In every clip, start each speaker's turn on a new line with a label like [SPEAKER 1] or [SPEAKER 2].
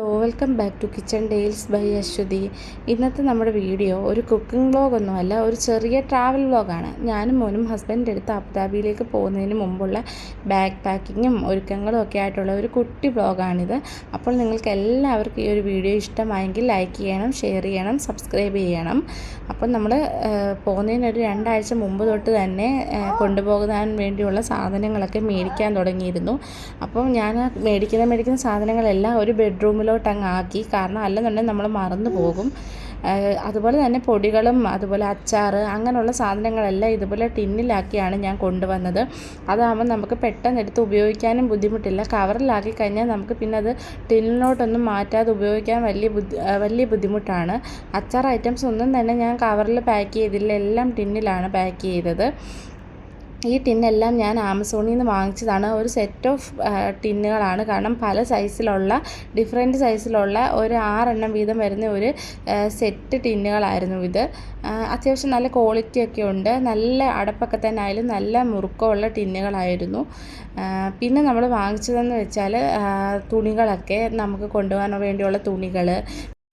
[SPEAKER 1] Welcome back to kitchen tales by Aswathy ഇന്നത്തെ നമ്മുടെ video ഒരു കുക്കിംഗ് വ്ളോഗൊന്നുമല്ല ഒരു ചെറിയ ട്രാവൽ വ്ളോഗാണ് ഞാനും മോനും ഹസ്ബൻഡിന്റെ അടുത്ത് അബുദാബിയിലേക്ക് പോകുന്നതിന് മുമ്പുള്ള ബാഗ് പാക്കിങ്ങും ഒരുക്കങ്ങളും ഒക്കെ ആയിട്ടുള്ള ഒരു കുട്ടി വ്ളോഗാണിത് അപ്പോൾ നിങ്ങൾക്ക് എല്ലാവർക്കും ഈ ഒരു വീഡിയോ ഇഷ്ടമായെങ്കിൽ ലൈക്ക് ചെയ്യണം ഷെയർ ചെയ്യണം സബ്സ്ക്രൈബ് ചെയ്യണം. അപ്പോൾ നമ്മൾ പോകുന്നതിന് ഒരു രണ്ടാഴ്ച മുമ്പ് തൊട്ട് തന്നെ കൊണ്ടുപോകാൻ വേണ്ടിയുള്ള സാധനങ്ങളൊക്കെ മേടിക്കാൻ തുടങ്ങിയിരുന്നു. അപ്പോൾ ഞാൻ മേടിക്കുന്ന മേടിക്കുന്ന സാധനങ്ങളെല്ലാം ഒരു ബെഡ്റൂമിൽ ഉള്ളിലോട്ട് അങ്ങ് ആക്കി കാരണം അല്ലെന്നുണ്ടെങ്കിൽ നമ്മൾ മറന്നു പോകും. അതുപോലെ തന്നെ പൊടികളും അതുപോലെ അച്ചാർ അങ്ങനെയുള്ള സാധനങ്ങളെല്ലാം ഇതുപോലെ ടിന്നിലാക്കിയാണ് ഞാൻ കൊണ്ടുവന്നത്. അതാകുമ്പോൾ നമുക്ക് പെട്ടെന്ന് എടുത്ത് ഉപയോഗിക്കാനും ബുദ്ധിമുട്ടില്ല. കവറിലാക്കി കഴിഞ്ഞാൽ നമുക്ക് പിന്നെ അത് ടിന്നിലോട്ടൊന്നും മാറ്റാതെ ഉപയോഗിക്കാൻ വലിയ വലിയ ബുദ്ധിമുട്ടാണ്. അച്ചാർ ഐറ്റംസ് ഒന്നും തന്നെ ഞാൻ കവറിൽ പാക്ക് ചെയ്തില്ല. എല്ലാം ടിന്നിലാണ് പാക്ക് ചെയ്തത്. ഈ ടിന്നെല്ലാം ഞാൻ ആമസോണിൽ നിന്ന് വാങ്ങിച്ചതാണ്. ഒരു സെറ്റ് ഓഫ് ടിന്നുകളാണ്. കാരണം പല സൈസിലുള്ള ഡിഫറെന്റ് സൈസിലുള്ള ഒരു ആറെണ്ണം വീതം വരുന്ന ഒരു സെറ്റ് ടിന്നുകളായിരുന്നു ഇത്. അത്യാവശ്യം നല്ല ക്വാളിറ്റി ഒക്കെ ഉണ്ട്. നല്ല അടപ്പൊക്കെ തന്നെ ആയാലും നല്ല മുറുക്കമുള്ള ടിന്നുകളായിരുന്നു. പിന്നെ നമ്മൾ വാങ്ങിച്ചതെന്ന് വെച്ചാൽ തുണികളൊക്കെ നമുക്ക് കൊണ്ടുപോകാൻ വേണ്ടിയുള്ള തുണികൾ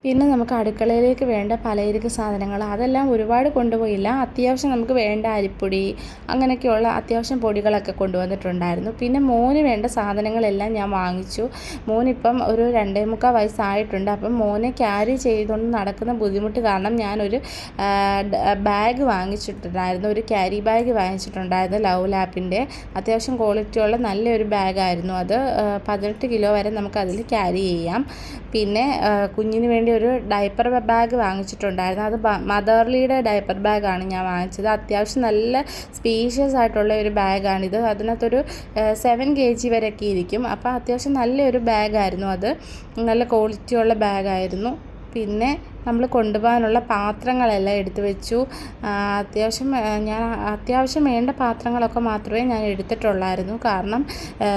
[SPEAKER 1] പിന്നെ നമുക്ക് അടുക്കളയിലേക്ക് വേണ്ട പലചരക്ക് സാധനങ്ങൾ അതെല്ലാം ഒരുപാട് കൊണ്ടുപോയില്ല. അത്യാവശ്യം നമുക്ക് വേണ്ട അരിപ്പൊടി അങ്ങനെയൊക്കെയുള്ള അത്യാവശ്യം പൊടികളൊക്കെ കൊണ്ടുവന്നിട്ടുണ്ടായിരുന്നു. പിന്നെ മോന് വേണ്ട സാധനങ്ങളെല്ലാം ഞാൻ വാങ്ങിച്ചു. മോനിപ്പം ഒരു രണ്ടേ മുക്കാൽ വയസ്സായിട്ടുണ്ട്. അപ്പം മോനെ ക്യാരി ചെയ്തുകൊണ്ട് നടക്കുന്ന ബുദ്ധിമുട്ട് കാരണം ഞാനൊരു ബാഗ് വാങ്ങിച്ചിട്ടുണ്ടായിരുന്നു. ഒരു ക്യാരി ബാഗ് വാങ്ങിച്ചിട്ടുണ്ടായിരുന്നു ലവ് ലാപ്പിന്റെ. അത്യാവശ്യം ക്വാളിറ്റിയുള്ള നല്ലൊരു ബാഗായിരുന്നു അത്. പതിനെട്ട് കിലോ വരെ നമുക്കതിൽ ക്യാരി ചെയ്യാം. പിന്നെ കുഞ്ഞിന് വേണ്ടി ഒരു ഡയപ്പർ ബാഗ് വാങ്ങിച്ചിട്ടുണ്ടായിരുന്നു. അത് മദർലിയുടെ ഡയപ്പർ ബാഗാണ് ഞാൻ വാങ്ങിച്ചത്. അത്യാവശ്യം നല്ല സ്പീഷ്യസ് ആയിട്ടുള്ള ഒരു ബാഗാണിത് അതിനകത്തൊരു സെവൻ കെ ജി വരെയൊക്കെ ഇരിക്കും. അപ്പോൾ അത്യാവശ്യം നല്ലൊരു ബാഗായിരുന്നു അത്. നല്ല ക്വാളിറ്റിയുള്ള ബാഗായിരുന്നു പിന്നെ നമ്മൾ കൊണ്ടുപോകാനുള്ള പാത്രങ്ങളെല്ലാം എടുത്തു വെച്ചു. അത്യാവശ്യം ഞാൻ അത്യാവശ്യം വേണ്ട പാത്രങ്ങളൊക്കെ മാത്രമേ ഞാൻ എടുത്തിട്ടുള്ളായിരുന്നു. കാരണം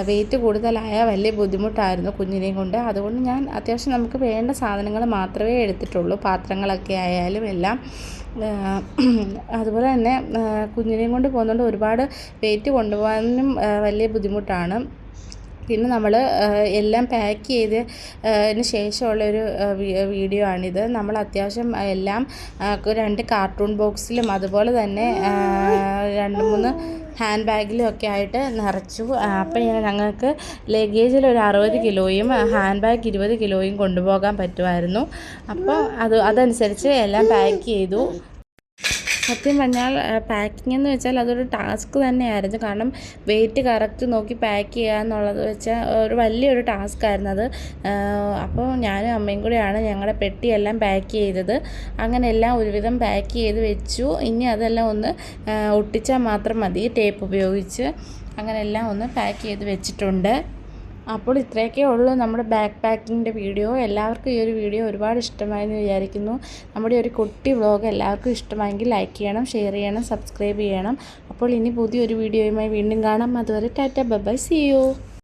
[SPEAKER 1] വെയിറ്റ് കൂടുതലായ വലിയ ബുദ്ധിമുട്ടായിരുന്നു കുഞ്ഞിനെയും കൊണ്ട്. അതുകൊണ്ട് ഞാൻ അത്യാവശ്യം നമുക്ക് വേണ്ട സാധനങ്ങൾ മാത്രമേ എടുത്തിട്ടുള്ളൂ. പാത്രങ്ങളൊക്കെ ആയാലും എല്ലാം. അതുപോലെ തന്നെ കുഞ്ഞിനെയും കൊണ്ട് പോകുന്നതുകൊണ്ട് ഒരുപാട് വെയിറ്റ് കൊണ്ടുപോകാനും വലിയ ബുദ്ധിമുട്ടാണ്. പിന്നെ നമ്മൾ എല്ലാം പാക്ക് ചെയ്ത് അതിന് ശേഷമുള്ളൊരു വീഡിയോ ആണിത്. നമ്മൾ അത്യാവശ്യം എല്ലാം രണ്ട് കാർട്ടൂൺ ബോക്സിലും അതുപോലെ തന്നെ രണ്ട് മൂന്ന് ഹാൻഡ് ബാഗിലും ഒക്കെ ആയിട്ട് നിറച്ചു. അപ്പം ഞങ്ങൾക്ക് ലഗേജിൽ ഒരു അറുപത് കിലോയും ഹാൻഡ് ബാഗ് ഇരുപത് കിലോയും കൊണ്ടുപോകാൻ പറ്റുമായിരുന്നു. അപ്പോൾ അത് അതനുസരിച്ച് എല്ലാം പാക്ക് ചെയ്തു. സത്യം പറഞ്ഞാൽ പാക്കിംഗ് എന്ന് വെച്ചാൽ അതൊരു ടാസ്ക് തന്നെയായിരുന്നു. കാരണം വെയിറ്റ് കറക്റ്റ് നോക്കി പാക്ക് ചെയ്യുക എന്നുള്ളത് വെച്ചാൽ ഒരു വലിയൊരു ടാസ്ക് ആയിരുന്നു അത്. അപ്പോൾ ഞാനും അമ്മയും കൂടെയാണ് ഞങ്ങളുടെ പെട്ടിയെല്ലാം പാക്ക് ചെയ്തത്. അങ്ങനെ എല്ലാം ഒരുവിധം പാക്ക് ചെയ്ത് വെച്ചു. ഇനി അതെല്ലാം ഒന്ന് ഒട്ടിച്ചാൽ മാത്രം മതി. ടേപ്പ് ഉപയോഗിച്ച്. അങ്ങനെ എല്ലാം ഒന്ന് പാക്ക് ചെയ്ത് വെച്ചിട്ടുണ്ട്. അപ്പോൾ ഇത്രയൊക്കെ ഉള്ളൂ നമ്മുടെ ബാക്ക് പാക്കിങ്ങിന്റെ വീഡിയോ എല്ലാവർക്കും ഈ ഒരു വീഡിയോ ഒരുപാട് ഇഷ്ടമായെന്ന് വിചാരിക്കുന്നു. നമ്മുടെ ഒരു കുട്ടി വ്ളോഗ് എല്ലാവർക്കും ഇഷ്ടമായെങ്കിൽ ലൈക്ക് ചെയ്യണം ഷെയർ ചെയ്യണം സബ്സ്ക്രൈബ് ചെയ്യണം. അപ്പോൾ ഇനി പുതിയൊരു വീഡിയോയുമായി വീണ്ടും കാണാം. അതുവരെ ടാറ്റ ബൈ സി യു